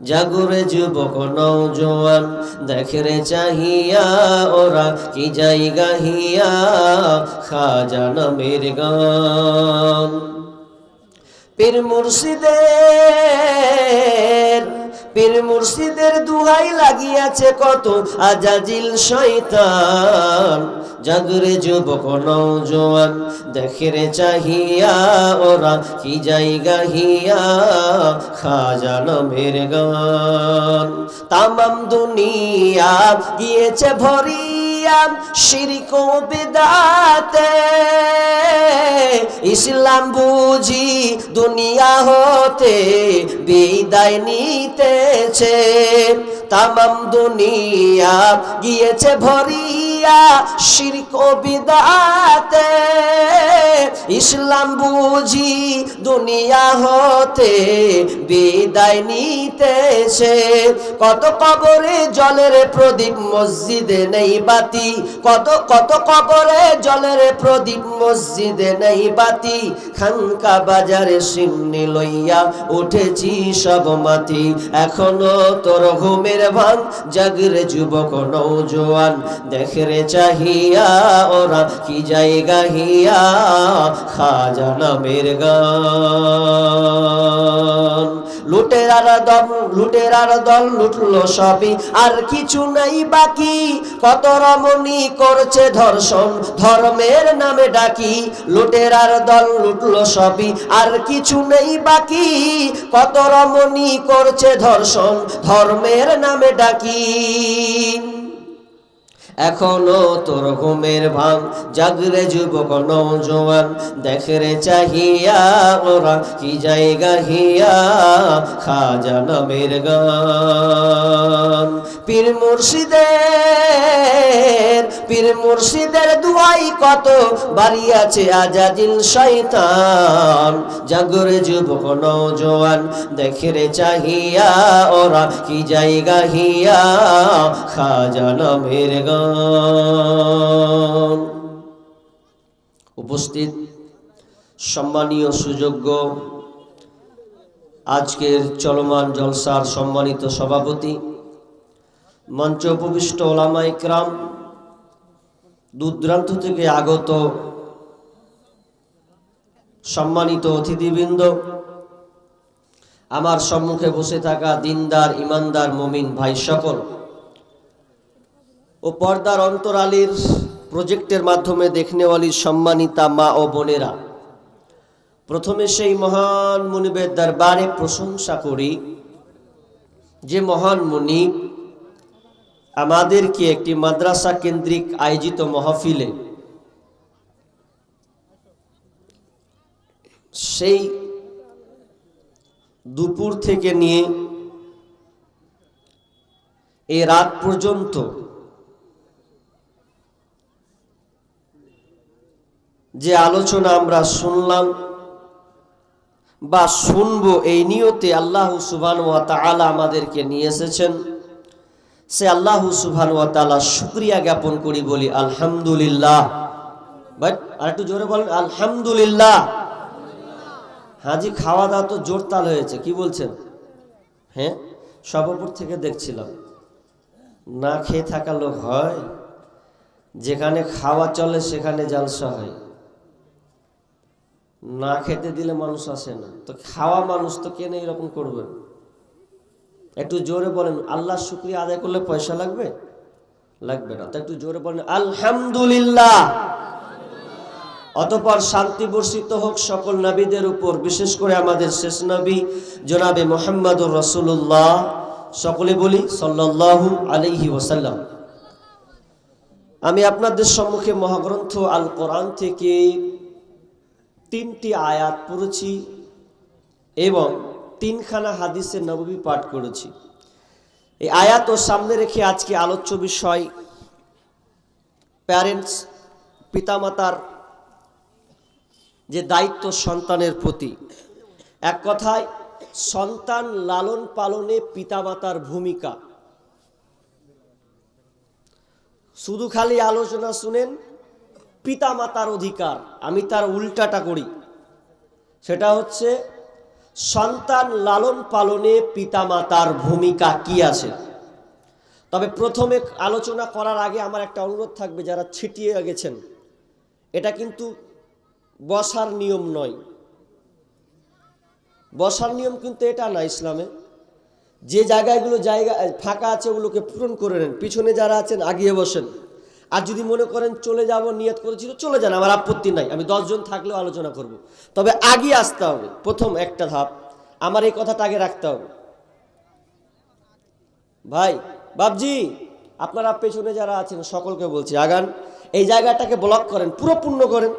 জাগরে যুবক নৌজোয়ান দেখে রে চাহিয়া ওরা কি যাই গাহিয়া খাজান নামের গান। পীর মুর্শিদের পীর মুর্শিদের দুহাই লাগিয়াছে কত আজাজিল শৈতান জাগরে যুবক নৌজোয়ান দেখে রে চাহিয়া ওরা কি যাই গাহিয়া খাজান নামের গান। তামাম দুনিয়া গিয়েছে ভরিয়া শিরিক ও বেদাতে। ইসলাম বুঝি দুনিয়া হতে বিদায় নিতেছে। তামাম দুনিয়া গিয়েছে ভরিয়া শিরক বিদাতে। ইসলাম বুঝি দুনিয়া হতে বিদায় নিতেছে। কত কবরে জলের প্রদীপ মসজিদে নেই বাতি। কত কত কবরে জলের প্রদীপ মসজিদে নেই বাতি। খানকা বাজারে সিমনি লইয়া উঠেছি সব মাতি এখনও তোর ঘুমের ভান, জাগরে যুবক নৌজোয়ান দেখে রে চাহিয়া ওরা কি যাই গাহিয়া খাজা নামের গান। লুটেরার দল লুটেরার দল লুটলো সবই। আর কিছু নাই বাকি, কত রমণী করছে ধর্ষণ, ধর্মের নামে ডাকি, লুটেরার দল লুটলো সবই। আর কিছু নেই বাকি, কত রমণী করছে ধর্ষণ, ধর্মের নামে ডাকি। এখনও তোর ঘুমের ভাঙ জাগরে যুবক নৌজোয়ান। দেখে রে চাহিয়া ওরা, কি জায়গা হিয়া, খাজা নামের গান। পীর মুর্শিদের পীর মুর্শিদের দুয়াই কত বাড়ি আছে আজাদিল শয়তান। জাগরে যুবক নৌজোয়ান দেখে রে চাহিয়া ওরা কি জায়গা হিয়া, খাজা নামের গান। উপস্থিত সম্মানীয় সুযোগ্য আজকের চলমান জলসার সম্মানিত সভাপতি মঞ্চ উপবিষ্ট ওলামা ইকরাম, দূরদূরান্ত থেকে আগত সম্মানিত অতিথিবৃন্দ, আমার সম্মুখে বসে থাকা দিনদার, ইমানদার, মমিন ভাই সকল ও পর্দার অন্তরালীর প্রজেক্টের মাধ্যমে দেখনেওয়ালির সম্মানিতা মা ও বোনেরা। প্রথমে সেই মহান মুনিবের দরবারে প্রশংসা করি, যে মহান মুনি আমাদেরকে একটি মাদ্রাসা কেন্দ্রিক আয়োজিত মহফিলে সেই দুপুর থেকে নিয়ে এই রাত পর্যন্ত যে আলোচনা আমরা শুনলাম বা শুনব এই নিয়তে আল্লাহ সুবান ওয়া তাআলা আমাদেরকে নিয়ে এসেছেন। সে আল্লাহ সুবহান ওয়া তাআলা শুকরিয়া জ্ঞাপন করি, বলি, আলহামদুলিল্লাহ। আর একটু জোরে বলেন, আলহামদুলিল্লাহ। হাজি খাওয়া দাওয়া তো জোরতাল হয়েছে, কি বলছেন? হ্যাঁ সর্বপুর থেকে দেখছিলাম। না খেয়ে থাকা লোক হয়, যেখানে খাওয়া চলে সেখানে জালসা হয়। না খেতে দিলে মানুষ আসে না। তো খাওয়া মানুষ তো কেন এরকম করবে? একটু জোরে বলেন আল্লাহ শুক্রিয়া আদায় করলে পয়সা লাগবে? লাগবে না। তো একটু জোরে বলেন, আলহামদুলিল্লাহ। অতপর শান্তি বর্ষিত হোক সকল নবীদের উপর, বিশেষ করে আমাদের শেষ নবী, জনাবে মোহাম্মদুর রসুল্লাহ সকলে বলি, সাল্লাল্লাহু আলাইহি ওসাল্লাম আমি আপনাদের সম্মুখে মহাগ্রন্থ আল কোরআন থেকে তিনটি আয়াত পড়েছি এবং তিনখানা হাদিসের নবী পাঠ করেছি। এই আয়াত ও সামনে রেখে আজকে আলোচ্য বিষয় প্যারেন্টস পিতামাতার যে দায়িত্ব সন্তানের প্রতি। এক কথায়, সন্তান লালন পালনে পিতামাতার ভূমিকা। শুধু খালি আলোচনা শুনেন, পিতামাতার অধিকার। আমি তার উল্টাটা করি। সেটা হচ্ছে সন্তান লালন পালনে পিতামাতার ভূমিকা কি আছে? তবে প্রথমে আলোচনা করার আগে আমার একটা অনুরোধ থাকবে, যারা ছিটিয়ে গেছেন। এটা কিন্তু বসার নিয়ম নয়। বসার নিয়ম কিন্তু এটা না ইসলামে। যে জায়গাগুলো জায়গা, ফাঁকা আছে ওগুলোকে পূরণ করে নেন। পিছনে যারা আছেন, আগিয়ে বসেন। আর যদি মনে করেন চলে যাব, নিয়ত করেছিল, চলে যান, আমার আপত্তি নাই, আমি দশজন থাকলেও আলোচনা করব। তবে আগে আসতে হবে, প্রথম একটা ধাপ, আমার এই কথাটা আগে রাখতে হবে। ভাই বাবজি আপনারা পেছনে যারা আছেন, সকলকে বলছি, আগান, এই জায়গাটাকে ব্লক করেন পুরো পূর্ণ করেন।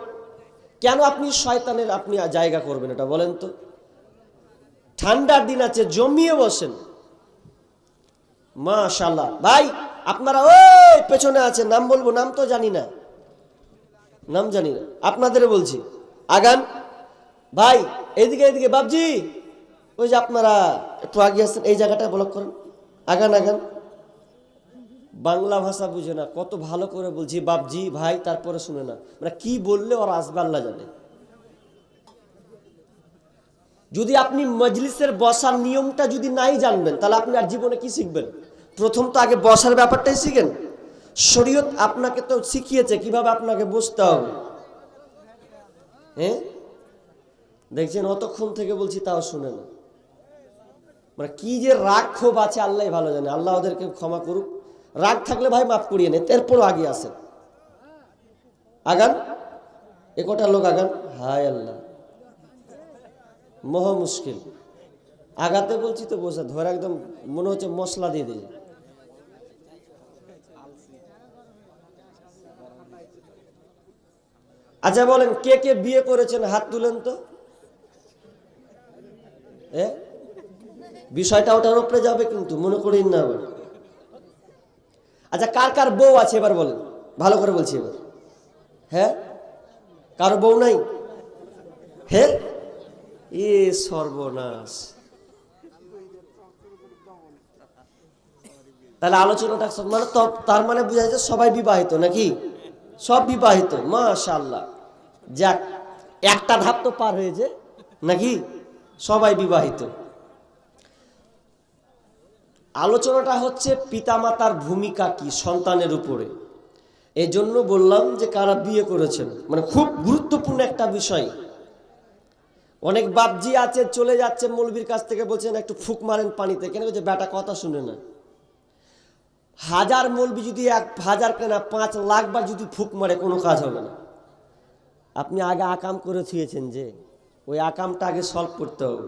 কেন আপনি শয়তানের, আপনি জায়গা করবেন এটা বলেন তো? ঠান্ডার দিন আছে, জমিয়ে বসেন। মাশাল্লাহ ভাই আপনারা ওই পেছনে আছে নাম বলব, নাম তো জানি না। নাম জানি না আপনাদের বলছি। আগান, ভাই, এইদিকে এইদিকে বাবজি ওই যে আপনারা একটু আগে আসছেন, এই জায়গাটা ব্লক করেন। আগান আগান। বাংলা ভাষা বুঝে না, কত ভালো করে বলছি বাবজি ভাই, তারপরে শুনে না। মানে কি বললে ওরা আসবে, আল্লাহ জানে। যদি আপনি মজলিসের বসার নিয়মটা যদি নাই জানবেন, তাহলে আপনি আর জীবনে কি শিখবেন? প্রথম তো আগে বসার ব্যাপারটাই শিখেন। শরীয়ত আপনাকে তো শিখিয়েছে, কীভাবে আপনাকে বসতে হবে। হ্যাঁ? দেখছেন, অতক্ষণ থেকে বলছি, তাও শুনে না মানে কি যে রাগ ক্ষোভ আছে, আল্লাহ ভালো জানে। আল্লাহ ওদেরকে ক্ষমা করুক। রাগ থাকলে ভাই মাফ করিয়ে নেন। এরপরও আগে আসেন। আগান। এ কটা লোক আগান? হায় আল্লাহ। মহা মুশকিল। আগাতে বলছি তো বসে ধরে একদম মনে হচ্ছে মশলা দিয়ে দিয়ে আচ্ছা বলেন, কে কে বিয়ে করেছেন? হাত তুলেন তো। বিষয়টা ওটার উপরে যাবে কিন্তু, মনে করিন না আচ্ছা কার কার বউ আছে এবার বলেন? ভালো করে বলছি এবার। হ্যাঁ কারও বউ নাই? হ্যাঁ এ সর্বনাশ। তাহলে আলোচনাটা মানে তার মানে বোঝা যাচ্ছে সবাই বিবাহিত নাকি? সব বিবাহিত মাশাল্লাহ যাক, একটা ধাপ তো পার হয়েছে নাকি? সবাই বিবাহিত। আলোচনাটা হচ্ছে পিতামাতার ভূমিকা কি সন্তানের উপরে। এই জন্য বললাম যে কারা বিয়ে করেছেন মানে খুব গুরুত্বপূর্ণ একটা বিষয়। অনেক বাপজি আছে, চলে যাচ্ছে মৌলবীর কাছ থেকে বলছেন, একটু ফুক মারেন পানিতে। কেন বলছে, বেটা, কথা শুনে না। হাজার মৌলবি যদি এক হাজার কেনা পাঁচ লাখ বার যদি ফুক মারে, কোনো কাজ হবে না। আপনি আগে আকাম করে থুয়েছেন যে, ওই আকামটা আগে সলভ করতে হবে।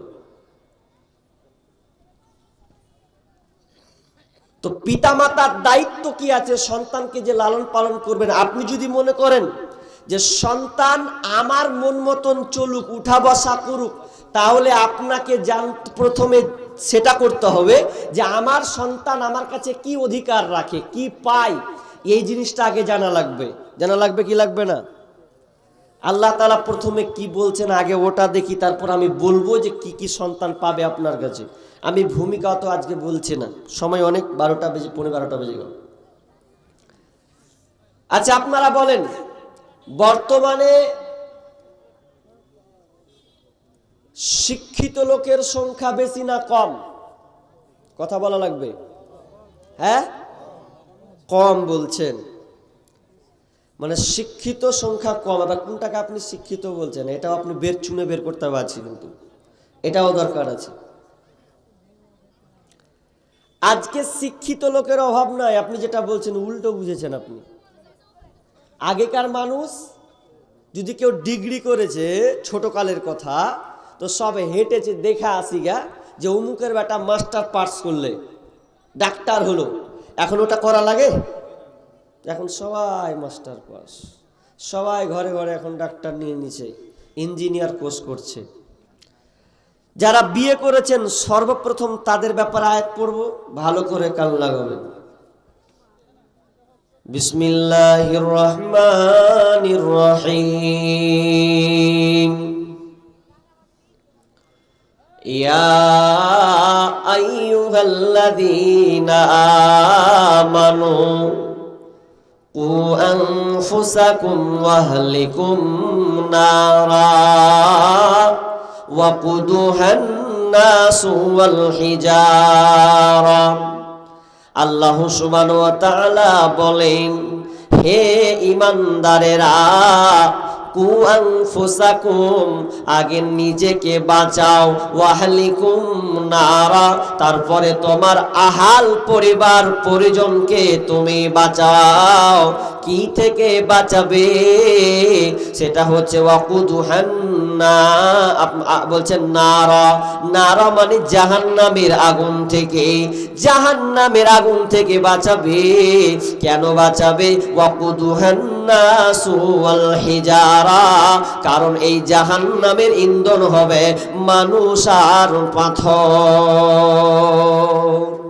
তো পিতামাতার দায়িত্ব কি আছে? সন্তানকে যে লালন পালন করবেন, আপনি যদি মনে করেন যে সন্তান আমার মন মতন চলুক, উঠা বসা করুক, তাহলে আপনাকে জান, প্রথমে সেটা করতে হবে যে আমার সন্তান আমার কাছে কি অধিকার রাখে, কি পায়, এই জিনিসটা আগে জানা লাগবে। জানা লাগবে কি লাগবে না? আল্লাহ তালা প্রথমে কি বলছেন আগে ওটা দেখি, তারপর আমি বলব যে কি কি সন্তান পাবে আপনার কাছে। আমি ভূমিকা তো আজকে বলছি না। সময় অনেক, বারোটা বেজে পনেরো বারোটা বেজে গেল। আচ্ছা আপনারা বলেন, বর্তমানে শিক্ষিত লোকের সংখ্যা বেশি না কম? কথা বলা লাগবে। হ্যাঁ? কম বলছেন। মানে শিক্ষিত সংখ্যা কম। আবার কোনটাকে আপনি শিক্ষিত বলছেন? এটাও আপনি বের চুনে বের করতে পারছি কিন্তু। এটাও দরকার আছে। আজকে শিক্ষিত লোকের অভাব নাই। আপনি যেটা বলছেন, উল্টো বুঝেছেন আপনি। আগেকার মানুষ যদি কেউ ডিগ্রি করেছে, ছোটকালের কথা তো সব হেঁটেছে, দেখা আসি গা যে অমুকের বেটা মাস্টার পাস করলে, ডাক্তার হলো। এখন ওটা করা লাগে? এখন সবাই মাস্টার পাস সবাই ঘরে ঘরে এখন ডাক্তার নিয়ে নিছে, ইঞ্জিনিয়ার কোর্স করছে। যারা বিয়ে করেছেন, সর্বপ্রথম তাদের ব্যাপারে আয়াত পড়ব। ভালো করে কান লাগাবেন। বিসমিল্লাহির রহমানির রহিম। يا أيها الذين آمنوا قوا أنفسكم وأهلكم نارا وقودها الناس والحجارة আল্লাহ সুবহানাহু ওয়া তাআলা বলেন হে ইমানদারেরা কু আনফুসাকুম আগে নিজেকে বাঁচাও। ওয়াহলিকুম নারা তারপরে তোমার আহাল পরিবার পরিজনকে তুমি বাঁচাও। কি থেকে বাঁচাবে? সেটা হচ্ছে বলছেন নারা। নারা মানে জাহান্নামের আগুন থেকে। জাহান্নামের আগুন থেকে বাঁচাবে। কেন বাঁচাবে? কারণ এই জাহান্নামের ইন্ধন হবে মানুষ আর পাথর।